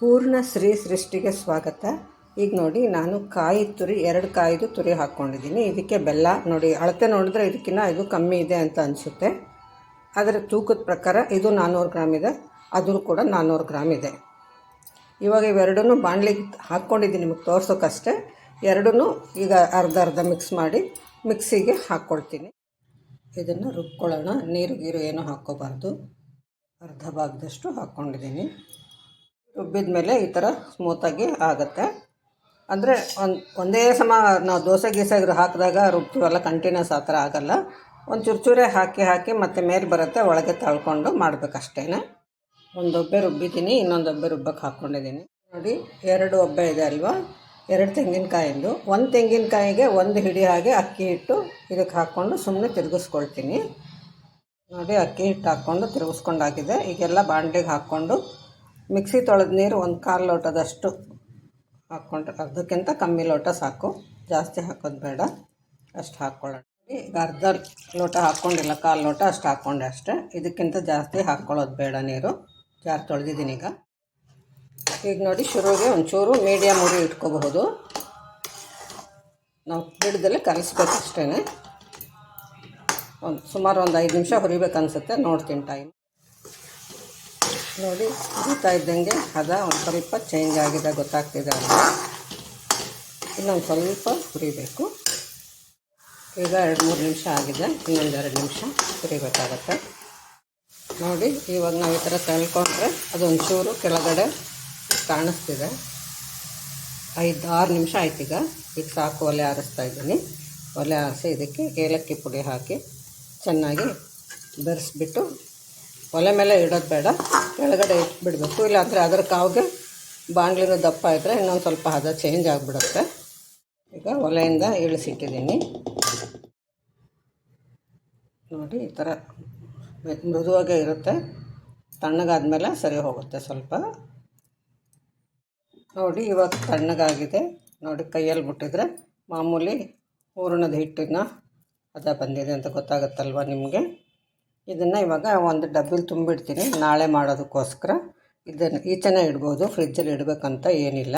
ಪೂರ್ಣ ಶ್ರೀ ಸೃಷ್ಟಿಗೆ ಸ್ವಾಗತ. ಈಗ ನೋಡಿ, ನಾನು ಕಾಯಿ ತುರಿ, ಎರಡು ಕಾಯಿದು ತುರಿ ಹಾಕ್ಕೊಂಡಿದ್ದೀನಿ. ಇದಕ್ಕೆ ಬೆಲ್ಲ ನೋಡಿ, ಅಳತೆ ನೋಡಿದ್ರೆ ಇದಕ್ಕಿಂತ ಇದು ಕಮ್ಮಿ ಇದೆ ಅಂತ ಅನಿಸುತ್ತೆ. ಆದರೆ ತೂಕದ ಪ್ರಕಾರ ಇದು ನಾನ್ನೂರು ಗ್ರಾಮ್ ಇದೆ, ಅದು ಕೂಡ ನಾನ್ನೂರು ಗ್ರಾಮ್ ಇದೆ. ಇವಾಗ ಇವೆರಡೂ ಬಾಣಲಿಗೆ ಹಾಕ್ಕೊಂಡಿದ್ದೀನಿ, ನಿಮಗೆ ತೋರ್ಸೋಕ್ಕಷ್ಟೇ ಎರಡೂ ಈಗ ಅರ್ಧ ಅರ್ಧ ಮಿಕ್ಸ್ ಮಾಡಿ ಮಿಕ್ಸಿಗೆ ಹಾಕ್ಕೊಳ್ತೀನಿ. ಇದನ್ನು ರುಬ್ಕೊಳ್ಳೋಣ. ನೀರು ಗೀರು ಏನೂ ಹಾಕ್ಕೋಬಾರ್ದು. ಅರ್ಧ ಭಾಗದಷ್ಟು ಹಾಕ್ಕೊಂಡಿದ್ದೀನಿ. ರುಬ್ಬಿದ ಮೇಲೆ ಈ ಥರ ಸ್ಮೂತಾಗಿ ಆಗುತ್ತೆ. ಅಂದರೆ ಒಂದು, ಒಂದೇ ಸಮ ನಾವು ದೋಸೆ, ಗೀಸೆ ಹಾಕಿದಾಗ ರುಬ್ತೀವಲ್ಲ ಕಂಟಿನ್ಯೂಸ್ ಆ ಥರ ಆಗೋಲ್ಲ. ಒಂದು ಚೂರು ಹಾಕಿ ಹಾಕಿ ಮತ್ತೆ ಮೇಲೆ ಬರುತ್ತೆ, ಒಳಗೆ ತಳ್ಕೊಂಡು ಮಾಡಬೇಕಷ್ಟೇ ಒಂದು ಒಬ್ಬೆ ರುಬ್ಬಿದ್ದೀನಿ, ಇನ್ನೊಂದು ಒಬ್ಬೆ ರುಬ್ಬಕ್ಕೆ ಹಾಕ್ಕೊಂಡಿದ್ದೀನಿ ನೋಡಿ, ಎರಡು ಒಬ್ಬೆ ಇದೆ ಅಲ್ವಾ? ಎರಡು ತೆಂಗಿನಕಾಯಿಂದು. ಒಂದು ತೆಂಗಿನಕಾಯಿಗೆ ಒಂದು ಹಿಡಿ ಹಾಗೆ ಅಕ್ಕಿ ಹಿಟ್ಟು ಇದಕ್ಕೆ ಹಾಕ್ಕೊಂಡು ಸುಮ್ಮನೆ ತಿರುಗಿಸ್ಕೊಳ್ತೀನಿ. ನೋಡಿ, ಅಕ್ಕಿ ಹಿಟ್ಟು ಹಾಕ್ಕೊಂಡು ತಿರುಗಿಸ್ಕೊಂಡಾಗಿದೆ. ಈಗೆಲ್ಲ ಬಾಂಡ್ಲಿಗೆ ಹಾಕ್ಕೊಂಡು ಮಿಕ್ಸಿ ತೊಳೆದ ನೀರು ಒಂದು ಕಾಲು ಲೋಟದಷ್ಟು ಹಾಕ್ಕೊಂಡ್ರೆ ಅರ್ಧಕ್ಕಿಂತ ಕಮ್ಮಿ ಲೋಟ ಸಾಕು. ಜಾಸ್ತಿ ಹಾಕೋದು ಬೇಡ. ಅಷ್ಟು ಹಾಕ್ಕೊಳ್ಳೋಣ. ಈಗ ಅರ್ಧ ಲೋಟ ಹಾಕ್ಕೊಂಡಿಲ್ಲ, ಕಾಲು ಲೋಟ ಅಷ್ಟು ಹಾಕ್ಕೊಂಡೆ ಅಷ್ಟೇ. ಇದಕ್ಕಿಂತ ಜಾಸ್ತಿ ಹಾಕ್ಕೊಳ್ಳೋದು ಬೇಡ ನೀರು. ಜಾರು ತೊಳೆದಿದ್ದೀನಿ ಈಗ. ಈಗ ನೋಡಿ ಶುರುವಿಗೆ ಒಂಚೂರು ಮೀಡಿಯಮ್ ಉರಿ ಇಟ್ಕೋಬಹುದು. ನಾವು ಗಿಡದಲ್ಲಿ ಕಲಿಸ್ಬೇಕು ಅಷ್ಟೇ ಒಂದು ಸುಮಾರು ಒಂದು ಐದು ನಿಮಿಷ ಹುರಿಬೇಕು ಅನಿಸುತ್ತೆ ನೋಡ್ತೀನಿ ಟೈಮ್ ನೋಡಿ ಕುದೀತಾ ಇದ್ದಂಗೆ ಹದ ಒಂದು ಸ್ವಲ್ಪ ಚೇಂಜ್ ಆಗಿದೆ, ಗೊತ್ತಾಗ್ತಿದೆ ಅಂತ. ಇನ್ನೊಂದು ಸ್ವಲ್ಪ ಹುರಿಬೇಕು ಈಗ ಎರಡು ಮೂರು ನಿಮಿಷ ಆಗಿದೆ, ಇನ್ನೊಂದು ಎರಡು ನಿಮಿಷ ಹುರಿಬೇಕಾಗತ್ತೆ ನೋಡಿ, ಇವಾಗ ನಾವು ಈ ಥರ ತಳ್ಕೊಂಡ್ರೆ ಅದೊಂದು ಚೂರು ಕೆಳಗಡೆ ಕಾಣಿಸ್ತಿದೆ. ಐದು, ಆರು ನಿಮಿಷ ಆಯ್ತು ಈಗ. ಈಗ ಸಾಕು ಒಲೆ ಆರಿಸ್ತಾ ಇದ್ದೀನಿ. ಒಲೆ ಆರಿಸಿ ಇದಕ್ಕೆ ಏಲಕ್ಕಿ ಪುಡಿ ಹಾಕಿ ಚೆನ್ನಾಗಿ ಬೆರೆಸ್ಬಿಟ್ಟು ಒಲೆ ಮೇಲೆ ಇಡೋದು ಬೇಡ. ಕೆಳಗಡೆ ಇಟ್ಬಿಡಬೇಕು. ಇಲ್ಲಾಂದರೆ ಅದರ ಕಾವಿಗೆ ಬಾಣಲಿನ ದಪ್ಪ ಇದ್ದರೆ ಇನ್ನೊಂದು ಸ್ವಲ್ಪ ಹದ ಚೇಂಜ್ ಆಗಿಬಿಡುತ್ತೆ. ಈಗ ಒಲೆಯಿಂದ ಇಳಿಸಿಟ್ಟಿದ್ದೀನಿ. ನೋಡಿ, ಈ ಥರ ಮೃದುವಾಗೇ ಇರುತ್ತೆ. ತಣ್ಣಗಾದ್ಮೇಲೆ ಸರಿ ಹೋಗುತ್ತೆ ಸ್ವಲ್ಪ. ನೋಡಿ, ಇವಾಗ ತಣ್ಣಗಾಗಿದೆ. ನೋಡಿ, ಕೈಯಲ್ಲಿ ಬಿಟ್ಟಿದ್ರೆ ಮಾಮೂಲಿ ಹೂರಣದ ಹಿಟ್ಟಿನ ಹದ ಬಂದಿದೆ ಅಂತ ಗೊತ್ತಾಗುತ್ತಲ್ವ ನಿಮಗೆ? ಇದನ್ನು ಇವಾಗ ಒಂದು ಡಬ್ಬಿಲಿ ತುಂಬಿಡ್ತೀನಿ. ನಾಳೆ ಮಾಡೋದಕ್ಕೋಸ್ಕರ. ಇದನ್ನು ಈಚೆನೇ ಇಡ್ಬೋದು. ಫ್ರಿಜ್ಜಲ್ಲಿ ಇಡಬೇಕಂತ ಏನಿಲ್ಲ.